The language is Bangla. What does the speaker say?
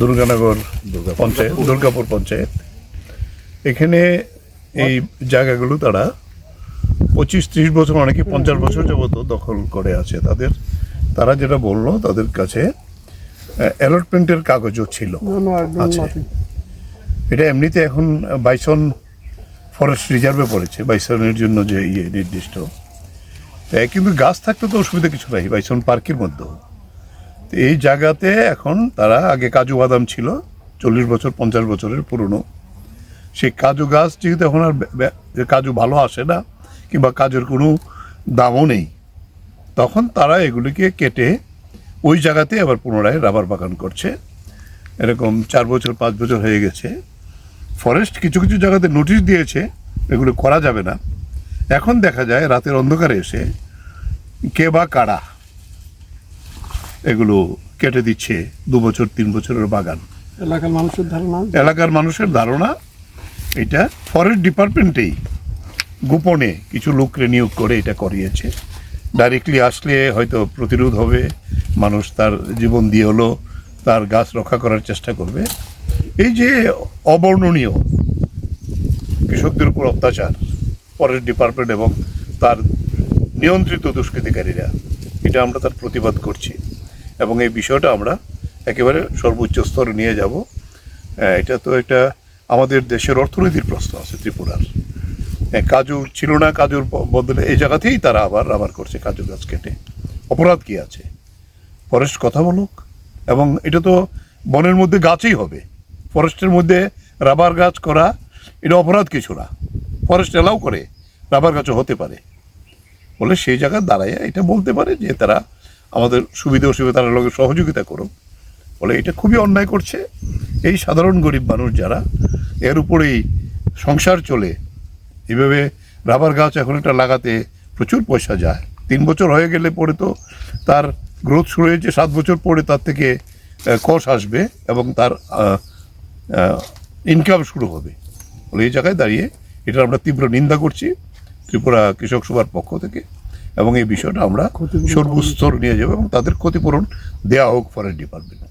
দুর্গানগর পঞ্চায়েত দুর্গাপুর পঞ্চায়েত। এখানে এই জায়গাগুলো তারা পঁচিশ ত্রিশ বছর অনেকে পঞ্চাশ বছর যাবত দখল করে আছে তাদের। তারা যেটা বলল তাদের কাছে অ্যালটমেন্টের কাগজও ছিল। আছে। এটা এমনিতে এখন বাইসন ফরেস্ট রিজার্ভে পড়েছে বাইসনের জন্য যে ইয়ে নির্দিষ্ট। তা কিন্তু গাছ থাকতে তো অসুবিধা কিছু নাই বাইসন পার্কের মধ্যেও। এই জায়গাতে এখন তারা আগে কাজু বাদাম ছিল, চল্লিশ বছর, পঞ্চাশ বছরের পুরনো। সেই কাজু গাছ যেহেতু এখন আর কাজু ভালো আসে না, কিংবা কাজুর কোনো দামও নেই, তখন তারা এগুলিকে কেটে ওই জায়গাতে আবার পুনরায় রাবার বাগান করছে। এরকম চার বছর, পাঁচ বছর হয়ে গেছে। ফরেস্ট কিছু কিছু জায়গাতে নোটিশ দিয়েছে, এগুলো করা যাবে না। এখন দেখা যায় রাতের অন্ধকারে এসে কে বা কারা এগুলো কেটে দিচ্ছে দু বছর তিন বছরের বাগান। এলাকার মানুষের ধারণা? এলাকার মানুষের ধারণা এটা ফরেস্ট ডিপার্টমেন্টেই গোপনে কিছু লোককে নিয়োগ করে এটা করিয়েছে। ডাইরেক্টলি আসলে হয়তো প্রতিরোধ হবে মানুষ তার জীবন দিয়ে হলো তার গাছ রক্ষা করার চেষ্টা করবে। এই যে অবর্ণনীয় কৃষকদের উপর অত্যাচার ফরেস্ট ডিপার্টমেন্ট এবং তার নিয়ন্ত্রিত দুষ্কৃতিকারীরা এটা আমরা তার প্রতিবাদ করছি। এবং এই বিষয়টা আমরা একেবারে সর্বোচ্চ স্তরে নিয়ে যাব। এটা তো একটা আমাদের দেশের অর্থনীতির প্রশ্ন আছে ত্রিপুরার। কাজু ছিল না, কাজুর বদলে এই জায়গাতেই তারা আবার আবার করছে কাজু গাছ কেটে। অপরাধ কি আছে? ফরেস্ট কথা বলুক। এবং এটা তো বনের মধ্যে গাছই হবে। ফরেস্টের মধ্যে রাবার গাছ করা, এটা অপরাধ কিছু না। ফরেস্ট এলাও করে রাবার গাছও হতে পারে। বলে সেই জায়গায় দাঁড়ায় এটা বলতে পারে যে তারা আমাদের সুবিধা অসুবিধা তারা লোকের সহযোগিতা করুক। বলে এটা খুবই অন্যায় করছে। এই সাধারণ গরিব মানুষ যারা, এর উপরেই সংসার চলে, এভাবে রাবার গাছ এখন এটা লাগাতে প্রচুর পয়সা যায়। তিন বছর হয়ে গেলে পরে তো তার গ্রোথ শুরু হয়েছে, সাত বছর পরে তার থেকে কষ আসবে এবং তার ইনকাম শুরু হবে। বলে এই জায়গায় দাঁড়িয়ে এটা আমরা তীব্র নিন্দা করছি ত্রিপুরা কৃষক সভার পক্ষ থেকে। এবং এই বিষয়টা আমরা সর্বস্তর নিয়ে যাব এবং তাদের ক্ষতিপূরণ দেওয়া হোক ফরেস্ট ডিপার্টমেন্ট।